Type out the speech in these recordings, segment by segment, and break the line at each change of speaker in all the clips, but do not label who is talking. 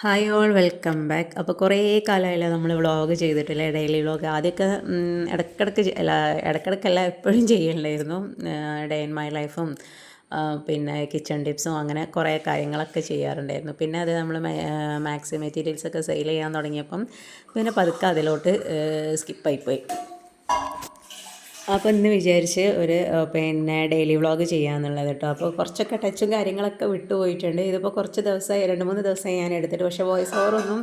Hi all welcome back അപ്പോൾ കുറേ കാലമായില്ല നമ്മൾ വ്ളോഗ് ചെയ്തിട്ടില്ല ഡെയിലി വ്ളോഗ് ആദ്യമൊക്കെ ഇടക്കിടക്ക് അല്ല ഇടക്കിടക്കല്ല എപ്പോഴും ചെയ്യണ്ടായിരുന്നു. ഡേ ഇൻ മൈ ലൈഫും പിന്നെ കിച്ചൺ ടിപ്സും അങ്ങനെ കുറേ കാര്യങ്ങളൊക്കെ ചെയ്യാറുണ്ടായിരുന്നു. പിന്നെ അത് നമ്മൾ മാക്സി മെറ്റീരിയൽസൊക്കെ സെയിൽ ചെയ്യാൻ തുടങ്ങിയപ്പം പിന്നെ പതുക്കെ അതിലോട്ട് സ്കിപ്പായിപ്പോയി അപ്പോൾ ഇന്ന് വിചാരിച്ച് ഒരു പിന്നെ ഡെയിലി വ്ളോഗ് ചെയ്യാമെന്നുള്ളത് കേട്ടോ അപ്പോൾ കുറച്ചൊക്കെ ടച്ചും കാര്യങ്ങളൊക്കെ വിട്ടുപോയിട്ടുണ്ട് ഇതിപ്പോൾ കുറച്ച് ദിവസമായി രണ്ട് മൂന്ന് ദിവസമായി ഞാൻ എടുത്തിട്ട്. പക്ഷേ വോയിസ് ഓവറൊന്നും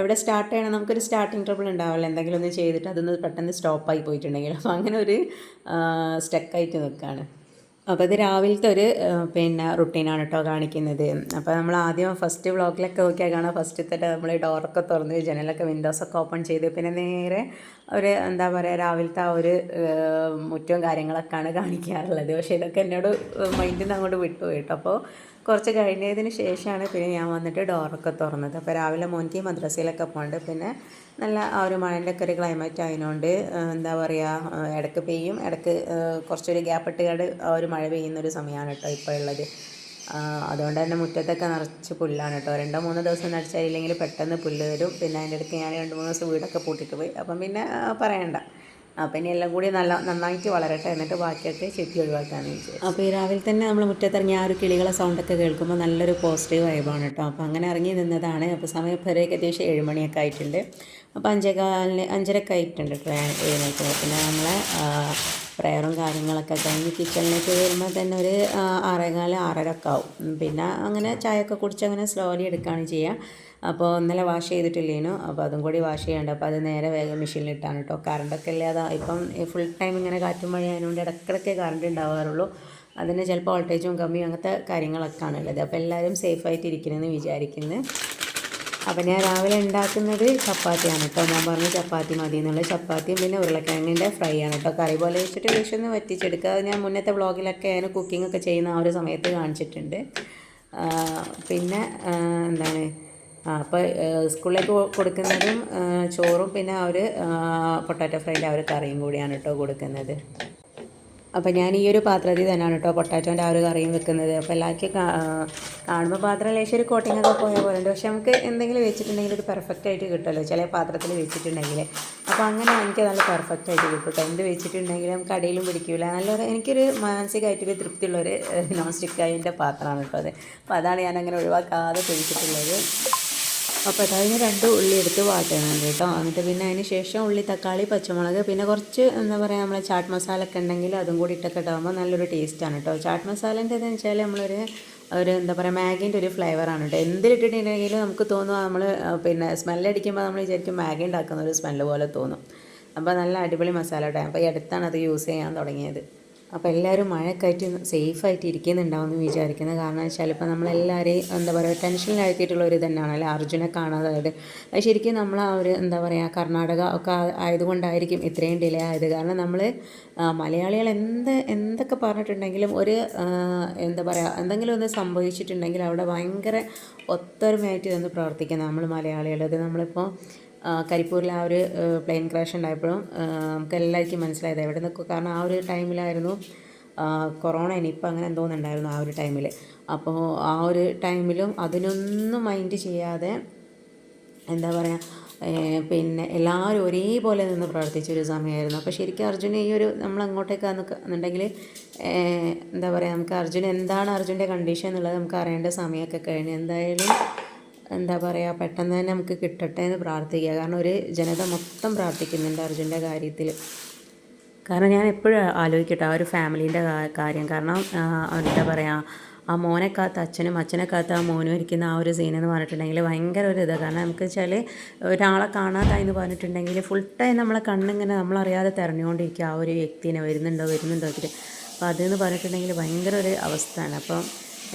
എവിടെ സ്റ്റാർട്ട് ചെയ്യണം? നമുക്കൊരു സ്റ്റാർട്ടിങ് ട്രബിൾ ഉണ്ടാവില്ല. എന്തെങ്കിലും ഒന്ന് ചെയ്തിട്ട് അതൊന്ന് പെട്ടെന്ന് സ്റ്റോപ്പായി പോയിട്ടുണ്ടെങ്കിൽ അപ്പോൾ അങ്ങനെ ഒരു സ്റ്റക്കായിട്ട് നിൽക്കുകയാണ് അപ്പോൾ ഇത് രാവിലത്തെ ഒരു പിന്നെ റുട്ടീനാണ് കേട്ടോ കാണിക്കുന്നത്. അപ്പോൾ നമ്മൾ ആദ്യം ഫസ്റ്റ് വ്ളോഗിലൊക്കെ നോക്കിയാൽ കാണാം. ഫസ്റ്റത്തെ നമ്മൾ ഡോറൊക്കെ തുറന്ന് ജനലൊക്കെ വിൻഡോസൊക്കെ ഓപ്പൺ ചെയ്ത് പിന്നെ നേരെ ഒരു എന്താ പറയുക രാവിലത്തെ ആ ഒരു മുറ്റവും കാര്യങ്ങളൊക്കെയാണ് കാണിക്കാറുള്ളത്. പക്ഷേ ഇതൊക്കെ എന്നോട് മൈൻഡിൽ നിന്ന് അങ്ങോട്ട് വിട്ടുപോയിട്ടോ അപ്പോൾ കുറച്ച് കഴിഞ്ഞതിന് ശേഷമാണ് പിന്നെ ഞാൻ വന്നിട്ട് ഡോറൊക്കെ തുറന്നത്. അപ്പോൾ രാവിലെ മോനിക്ക് മദ്രസയിലൊക്കെ പോകുന്നുണ്ട് പിന്നെ നല്ല ആ ഒരു മഴന്റെ ഒക്കെ ഒരു ക്ലൈമറ്റ് ആയതുകൊണ്ട് എന്താ പറയുക ഇടയ്ക്ക് പെയ്യും. ഇടയ്ക്ക് ആ, കുറച്ചൊരു ഗ്യാപ്പ് ആ ഒരു മഴ പെയ്യുന്ന ഒരു സമയമാണ് കേട്ടോ ഇപ്പോൾ ഉള്ളത്. അതുകൊണ്ട് തന്നെ മുറ്റത്തൊക്കെ നിറച്ച് പുല്ലാണ് കേട്ടോ. രണ്ടോ മൂന്നോ ദിവസം നടിച്ചാലില്ലെങ്കിൽ പെട്ടെന്ന് പുല്ല് വരും. പിന്നെ അതിന്റെ ഇടയ്ക്ക് ഞാൻ രണ്ട് മൂന്ന് ദിവസം വീടൊക്കെ പൂട്ടിയിട്ട് പോയി. അപ്പം പിന്നെ പറയണ്ട. അപ്പം ഇനി എല്ലാം കൂടി നല്ല നന്നായിട്ട് വളരട്ടെ എന്നിട്ട് ബാക്കിയൊക്കെ ചെത്തി ഒഴിവാക്കാമെന്ന് വിചാരിച്ചു. അപ്പോൾ ഈ രാവിലെ തന്നെ നമ്മൾ മുറ്റത്തിറങ്ങി ആ ഒരു കിളികളെ സൗണ്ടൊക്കെ കേൾക്കുമ്പോൾ നല്ലൊരു പോസിറ്റീവ് വൈബാണ് കേട്ടോ അപ്പോൾ അങ്ങനെ ഇറങ്ങി നിന്നതാണ്. അപ്പോൾ സമയം ഇപ്പോൾ ഏകദേശം ഏഴുമണിയൊക്കെ ആയിട്ടുണ്ട്. അപ്പോൾ അഞ്ചേകാലിന് അഞ്ചരക്കെ ആയിട്ടുണ്ട് എഴുന്നേൽക്കുന്നത് പിന്നെ നമ്മളെ പ്രയറും കാര്യങ്ങളൊക്കെ കഴിഞ്ഞ് കിച്ചണിലേക്ക് വരുമ്പോൾ തന്നെ ഒരു ആറേകാൽ ആറര ആവും. പിന്നെ അങ്ങനെ ചായയൊക്കെ കുടിച്ച് അങ്ങനെ സ്ലോലി എടുക്കുകയാണ് ചെയ്യുക അപ്പോൾ ഇന്നലെ വാഷ് ചെയ്തിട്ടില്ലേനു അപ്പോൾ അതും കൂടി വാഷ് ചെയ്യണ്ട അപ്പോൾ അത് നേരെ വേഗം മെഷീനിലിട്ടാണ് കേട്ടോ. കറണ്ടൊക്കെ ഇല്ലാതെ ഇപ്പം ഫുൾ ടൈം ഇങ്ങനെ കാറ്റും മഴ ആയതുകൊണ്ട് ഇടയ്ക്കിടയ്ക്ക് കറണ്ട് ഉണ്ടാവാറുള്ളൂ. അതിന് ചിലപ്പോൾ വോൾട്ടേജും കമ്മിയും അങ്ങനത്തെ കാര്യങ്ങളൊക്കെയാണ് ഉള്ളത്. അപ്പോൾ എല്ലാവരും സേഫായിട്ട് ഇരിക്കണമെന്ന് വിചാരിക്കുന്നു. അപ്പോൾ ഞാൻ രാവിലെ ഉണ്ടാക്കുന്നത് ചപ്പാത്തിയാണ് കേട്ടോ. ഞാൻ പറഞ്ഞു ചപ്പാത്തി മതി എന്നുള്ള ചപ്പാത്തിയും പിന്നെ ഉരുളക്കിഴങ്ങിന്റെ ഫ്രൈ ആണ് കേട്ടോ. കറി പോലെ വെച്ചിട്ട് വിഷയൊന്ന് വറ്റിച്ചെടുക്കുക. അത് ഞാൻ മുന്നത്തെ വ്ളോഗിലൊക്കെ ഞാൻ കുക്കിംഗ് ഒക്കെ ചെയ്യുന്ന ആ ഒരു സമയത്ത് കാണിച്ചിട്ടുണ്ട്. പിന്നെ എന്താണ്? അപ്പോൾ സ്കൂളിലേക്ക് കൊടുക്കുന്നതും ചോറും പിന്നെ അവർ പൊട്ടാറ്റോ ഫ്രൈന്റെ ആ ഒരു കറിയും കൂടിയാണ് കേട്ടോ കൊടുക്കുന്നത്. അപ്പോൾ ഞാൻ ഈ ഒരു പാത്രത്തിൽ തന്നെയാണ് കേട്ടോ പൊട്ടാറ്റോന്റെ ആ ഒരു കറിയും വെക്കുന്നത്. അപ്പോൾ എല്ലാവർക്കും കാണുമ്പോൾ പാത്രം ലേശം ഒരു കോട്ടിങ് ഒക്കെ പോയ പോലെ ഉണ്ട് പക്ഷേ നമുക്ക് എന്തെങ്കിലും വെച്ചിട്ടുണ്ടെങ്കിൽ ഒരു പെർഫെക്റ്റ് ആയിട്ട് കിട്ടുമല്ലോ ചില പാത്രത്തിൽ വെച്ചിട്ടുണ്ടെങ്കിൽ. അപ്പോൾ അങ്ങനെ എനിക്ക് നല്ല പെർഫെക്റ്റ് ആയിട്ട് കിട്ടും എന്ത് വെച്ചിട്ടുണ്ടെങ്കിലും അടിയിലും പിടിക്കില്ല നല്ലൊരു എനിക്കൊരു മാനസികമായിട്ടൊരു തൃപ്തിയുള്ളൊരു നോൺ സ്റ്റിക്കായിന്റെ പാത്രമാണ് കേട്ടോ അത്. അപ്പോൾ അതാണ് ഞാൻ അങ്ങനെ ഒഴിവാക്കാതെ പിടിച്ചിട്ടുള്ളത് അപ്പോൾ അതിന് രണ്ട് ഉള്ളി എടുത്ത് വാട്ടണം കേട്ടോ. എന്നിട്ട് പിന്നെ അതിന് ശേഷം ഉള്ളി തക്കാളി പച്ചമുളക് പിന്നെ കുറച്ച് എന്താ പറയുക നമ്മൾ ചാട്ട് മസാല ഒക്കെ ഉണ്ടെങ്കിൽ അതും കൂടി ഇട്ടൊക്കെ ഇട്ടാകുമ്പോൾ നല്ലൊരു ടേസ്റ്റാണ് കേട്ടോ. ചാട്ട് മസാലേന്റെ എന്ന് വെച്ചാൽ നമ്മളൊരു ഒരു എന്താ പറയുക മാഗിന്റെ ഒരു ഫ്ലേവറാണ് കേട്ടോ. എന്തിലിട്ടിട്ടുണ്ടെങ്കിലും നമുക്ക് തോന്നും നമ്മൾ പിന്നെ സ്മെല്ലടിക്കുമ്പോൾ നമ്മൾ വിചാരിക്കും മാഗി ഉണ്ടാക്കുന്ന ഒരു സ്മെല്ല് പോലെ തോന്നും. അപ്പോൾ നല്ല അടിപൊളി മസാല കേട്ടോ. അപ്പോൾ ഈ അടുത്താണ് അത് യൂസ് ചെയ്യാൻ തുടങ്ങിയത്. അപ്പോൾ എല്ലാവരും മഴക്കായിട്ട് സേഫായിട്ട് ഇരിക്കുന്നുണ്ടാവുമെന്ന് വിചാരിക്കുന്നത് കാരണം വെച്ചാൽ ഇപ്പോൾ നമ്മളെല്ലാവരെയും എന്താ പറയുക ടെൻഷനിലാക്കിയിട്ടുള്ള ഒരു തന്നെയാണല്ലോ അർജുനെ കാണാതായത് അത് ശരിക്കും നമ്മൾ ആ ഒരു എന്താ പറയുക കർണാടക ഒക്കെ ആയതുകൊണ്ടായിരിക്കും ഇത്രയും ഡിലേ ആയത്. കാരണം നമ്മൾ മലയാളികൾ എന്ത് എന്തൊക്കെ പറഞ്ഞിട്ടുണ്ടെങ്കിലും ഒരു എന്താ പറയുക എന്തെങ്കിലും ഒന്ന് സംഭവിച്ചിട്ടുണ്ടെങ്കിൽ അവിടെ ഭയങ്കര ഒത്തൊരുമയായിട്ട് നിന്ന് പ്രവർത്തിക്കുന്നത് നമ്മൾ മലയാളികൾ അത് നമ്മളിപ്പോൾ കരിപ്പൂരിൽ ആ ഒരു പ്ലെയിൻ ക്രാഷ് ഉണ്ടായപ്പോഴും നമുക്ക് എല്ലാവർക്കും മനസ്സിലായത് എവിടെ നിൽക്കും കാരണം ആ ഒരു ടൈമിലായിരുന്നു കൊറോണ ഇനിയിപ്പോൾ അങ്ങനെ എന്തോന്നുണ്ടായിരുന്നു ആ ഒരു ടൈമിൽ അപ്പോൾ ആ ഒരു ടൈമിലും അതിനൊന്നും മൈൻഡ് ചെയ്യാതെ എന്താ പറയുക പിന്നെ എല്ലാവരും ഒരേപോലെ നിന്ന് പ്രവർത്തിച്ച ഒരു സമയമായിരുന്നു അപ്പോൾ ശരിക്കും അർജുന ഈ ഒരു നമ്മൾ അങ്ങോട്ടേക്ക് എന്നുണ്ടെങ്കിൽ എന്താ പറയുക നമുക്ക് അർജുന എന്താണ് അർജുന്റെ കണ്ടീഷൻ എന്നുള്ളത് നമുക്ക് അറിയേണ്ട സമയമൊക്കെ കഴിഞ്ഞ്. എന്തായാലും എന്താ പറയുക പെട്ടെന്ന് തന്നെ നമുക്ക് കിട്ടട്ടെ എന്ന് പ്രാർത്ഥിക്കുക. കാരണം ഒരു ജനത മൊത്തം പ്രാർത്ഥിക്കുന്നുണ്ട് അർജുന്റെ കാര്യത്തിൽ. കാരണം ഞാൻ എപ്പോഴും ആലോചിക്കട്ടെ ആ ഒരു ഫാമിലീന്റെ കാര്യം. കാരണം എന്താ പറയുക ആ മോനെ കാത്ത അച്ഛനും അച്ഛനെ കാത്ത ആ മോനും ഇരിക്കുന്ന ആ ഒരു സീൻ എന്ന് പറഞ്ഞിട്ടുണ്ടെങ്കിൽ ഭയങ്കര ഒരു ഇതാണ് കാരണം നമുക്ക് വെച്ചാൽ ഒരാളെ കാണാതായി എന്ന് പറഞ്ഞിട്ടുണ്ടെങ്കിൽ ഫുൾ ടൈം നമ്മളെ കണ്ണിങ്ങനെ നമ്മളറിയാതെ തിരഞ്ഞുകൊണ്ടിരിക്കുക. ആ ഒരു വ്യക്തിനെ വരുന്നുണ്ടോ വരുന്നുണ്ടോ വെച്ചിട്ട്. അപ്പോൾ അതെന്ന് പറഞ്ഞിട്ടുണ്ടെങ്കിൽ ഭയങ്കര ഒരു അവസ്ഥയാണ്. അപ്പം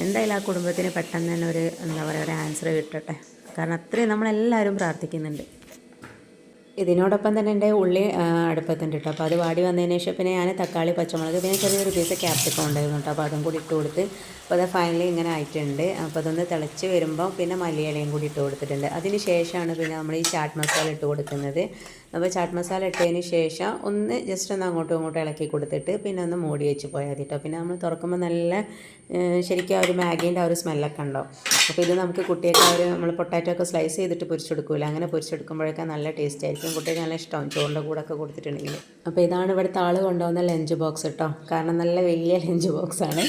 എന്തായാലും ആ കുടുംബത്തിന് പെട്ടെന്ന് തന്നെ ഒരു എന്താ പറയുക ഒരു ആൻസർ കിട്ടട്ടെ. കാരണം അത്രയും നമ്മളെല്ലാവരും പ്രാർത്ഥിക്കുന്നുണ്ട്. ഇതിനോടൊപ്പം തന്നെ എന്റെ ഉള്ളി അടുപ്പത്തുണ്ട് കേട്ടോ അപ്പോൾ അത് വാടി വന്നതിന് ശേഷം പിന്നെ ഞാൻ തക്കാളി പച്ചമുളക് പിന്നെ ചെറിയൊരു പീസ് ക്യാപ്സിക്കം ഉണ്ടായിരുന്നു കേട്ടോ അപ്പോൾ അതും കൂടി ഇട്ട് കൊടുത്ത് അപ്പോൾ അത് ഫൈനലി ഇങ്ങനെ ആയിട്ടുണ്ട്. അപ്പോൾ അതൊന്ന് തിളച്ച് വരുമ്പോൾ പിന്നെ മല്ലിയിലയും കൂടി ഇട്ട് കൊടുത്തിട്ടുണ്ട്. അതിന് ശേഷമാണ് പിന്നെ നമ്മൾ ഈ ചാട്ട് മസാല ഇട്ട് കൊടുക്കുന്നത്. അപ്പോൾ ചാട്ട് മസാല ഇട്ടതിന് ശേഷം ഒന്ന് ജസ്റ്റ് ഒന്ന് അങ്ങോട്ടും ഇങ്ങോട്ടും ഇളക്കി കൊടുത്തിട്ട് പിന്നെ ഒന്ന് മൂടി വെച്ച് പോയാൽ മതി കേട്ടോ പിന്നെ നമ്മൾ തുറക്കുമ്പോൾ നല്ല ശരിക്കും ആ ഒരു മാഗീന്റെ ആ ഒരു സ്മെല്ലൊക്കെ ഉണ്ടോ? അപ്പോൾ ഇത് നമുക്ക് കുട്ടിയൊക്കെ ഒരു നമ്മൾ പൊട്ടാറ്റോ ഒക്കെ സ്ലൈസ് ചെയ്തിട്ട് പൊരിച്ചെടുക്കില്ല അങ്ങനെ പൊരിച്ചെടുക്കുമ്പോഴൊക്കെ നല്ല ടേസ്റ്റ് ആയിരിക്കും. കുട്ടിക്ക് നല്ല ഇഷ്ടമാവും ചോറിന്റെ കൂടെ ഒക്കെ കൊടുത്തിട്ടുണ്ടെങ്കിൽ അപ്പോൾ ഇതാണ് ഇവിടുത്തെ ആൾ കൊണ്ടുപോകുന്ന ലഞ്ച് ബോക്സ് കേട്ടോ കാരണം നല്ല വലിയ ലഞ്ച് ബോക്സാണ്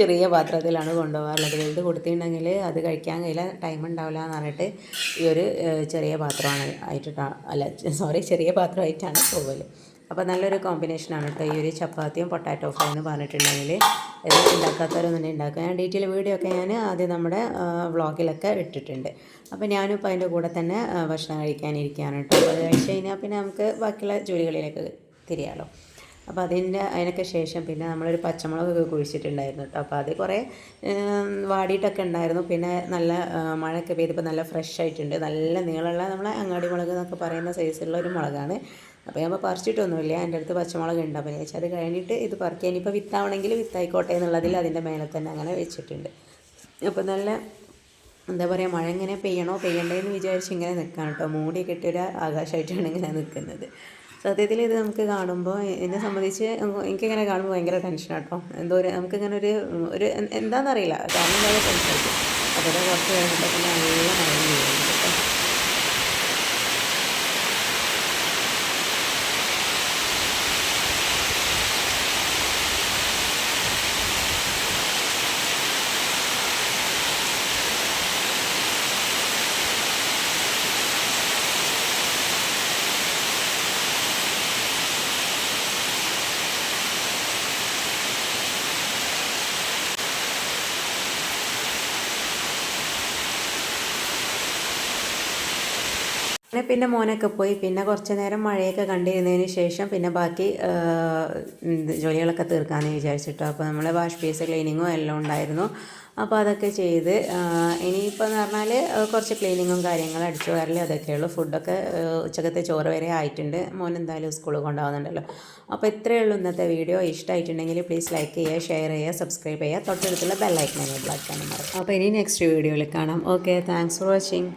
ചെറിയ പാത്രത്തിലാണ് കൊണ്ടുപോകാറുള്ളത്. വലുത് കൊടുത്തിട്ടുണ്ടെങ്കിൽ അത് കഴിക്കാൻ കഴിയില്ല ടൈം ഉണ്ടാവില്ല എന്ന് പറഞ്ഞിട്ട് ഈ ഒരു ചെറിയ പാത്രമാണ് ആയിട്ടിട്ടാണ് അല്ല സോറി ചെറിയ പാത്രമായിട്ടാണ് പോകൽ അപ്പോൾ നല്ലൊരു കോമ്പിനേഷനാണ് കേട്ടോ ഈ ഒരു ചപ്പാത്തിയും പൊട്ടാറ്റോ ഫ്രൈ എന്ന് പറഞ്ഞിട്ടുണ്ടെങ്കിൽ ഇത് ഉണ്ടാക്കാത്തവരൊന്നും ഉണ്ടാക്കുക ഞാൻ ഡീറ്റെയിൽ വീഡിയോ ഒക്കെ ഞാൻ ആദ്യം നമ്മുടെ വ്ളോഗിലൊക്കെ ഇട്ടിട്ടുണ്ട്. അപ്പോൾ ഞാനും ഇപ്പോൾ അതിന്റെ കൂടെ തന്നെ ഭക്ഷണം കഴിക്കാനിരിക്കുകയാണ് കേട്ടോ അത് കഴിച്ച് കഴിഞ്ഞാൽ പിന്നെ നമുക്ക് ബാക്കിയുള്ള ജോലികളിലേക്ക് തിരിയാലോ. അപ്പോൾ അതിന്റെ അതിനൊക്കെ ശേഷം പിന്നെ നമ്മളൊരു പച്ചമുളകൊക്കെ കുഴിച്ചിട്ടുണ്ടായിരുന്നു കേട്ടോ അപ്പോൾ അത് കുറേ വാടിയിട്ടൊക്കെ ഉണ്ടായിരുന്നു. പിന്നെ നല്ല മഴയൊക്കെ പെയ്തപ്പോൾ നല്ല ഫ്രഷ് ആയിട്ടുണ്ട്. നല്ല നീളമുള്ള നമ്മളെ അങ്ങാടി മുളക് എന്നൊക്കെ പറയുന്ന സൈസുള്ള ഒരു മുളകാണ്. അപ്പോൾ ഞാൻ പറിച്ചിട്ടൊന്നുമില്ല. എന്റെ അടുത്ത് പച്ചമുളക് ഉണ്ട് അപ്പോൾ ഞാൻ അത് കഴിഞ്ഞിട്ട് ഇത് പറിക്കുക ഇനിയിപ്പോൾ വിത്താവണമെങ്കിൽ വിത്തായിക്കോട്ടെ എന്നുള്ളതിൽ അതിന്റെ മേലെ തന്നെ അങ്ങനെ വെച്ചിട്ടുണ്ട്. അപ്പോൾ നല്ല എന്താ പറയുക മഴ ഇങ്ങനെ പെയ്യണോ പെയ്യണ്ടേന്ന് വിചാരിച്ച് ഇങ്ങനെ നിൽക്കാം കേട്ടോ മൂടി കെട്ടിയൊരു ആകാശമായിട്ടാണ് ഇങ്ങനെ നിൽക്കുന്നത് സത്യത്തിൽ ഇത് നമുക്ക് കാണുമ്പോൾ എന്നെ സംബന്ധിച്ച് എനിക്കിങ്ങനെ കാണുമ്പോൾ ഭയങ്കര ടെൻഷൻ കേട്ടോ എന്തോ ഒരു നമുക്കിങ്ങനെ ഒരു ഒരു എന്താണെന്നറിയില്ല കാരണം ഭയങ്കര ടെൻഷൻ ആയിരിക്കും അപ്പോൾ കുറച്ച് തന്നെ നല്ല മഴ കേട്ടോ അങ്ങനെ പിന്നെ മോനൊക്കെ പോയി. പിന്നെ കുറച്ച് നേരം മഴയൊക്കെ കണ്ടിരുന്നതിന് ശേഷം പിന്നെ ബാക്കി ജോലികളൊക്കെ തീർക്കാമെന്ന് വിചാരിച്ചിട്ടോ. അപ്പോൾ നമ്മൾ വാഷ് ബേസ് ക്ലീനിങ്ങും എല്ലാം ഉണ്ടായിരുന്നു. അപ്പോൾ അതൊക്കെ ചെയ്ത് ഇനിയിപ്പോൾ എന്ന് പറഞ്ഞാൽ കുറച്ച് ക്ലീനിങ്ങും കാര്യങ്ങളും അടിച്ചു വരൽ അതൊക്കെയുള്ളൂ. ഫുഡൊക്കെ ഉച്ചക്കത്തെ ചോറ് വരെ ആയിട്ടുണ്ട്. മോൻ എന്തായാലും സ്കൂളിൽ കൊണ്ടുപോകുന്നുണ്ടല്ലോ. അപ്പോൾ ഇത്രയേ ഉള്ളൂ ഇന്നത്തെ വീഡിയോ. ഇഷ്ടമായിട്ടുണ്ടെങ്കിൽ പ്ലീസ് ലൈക്ക് ചെയ്യുക ഷെയർ ചെയ്യുക സബ്സ്ക്രൈബ് ചെയ്യുക. തൊട്ടടുത്തുള്ള ബെല്ലൈക്കൻ ബ്ലാക്ക് മറക്കും അപ്പോൾ ഇനി നെക്സ്റ്റ് വീഡിയോയിൽ കാണാം. Okay thanks for watching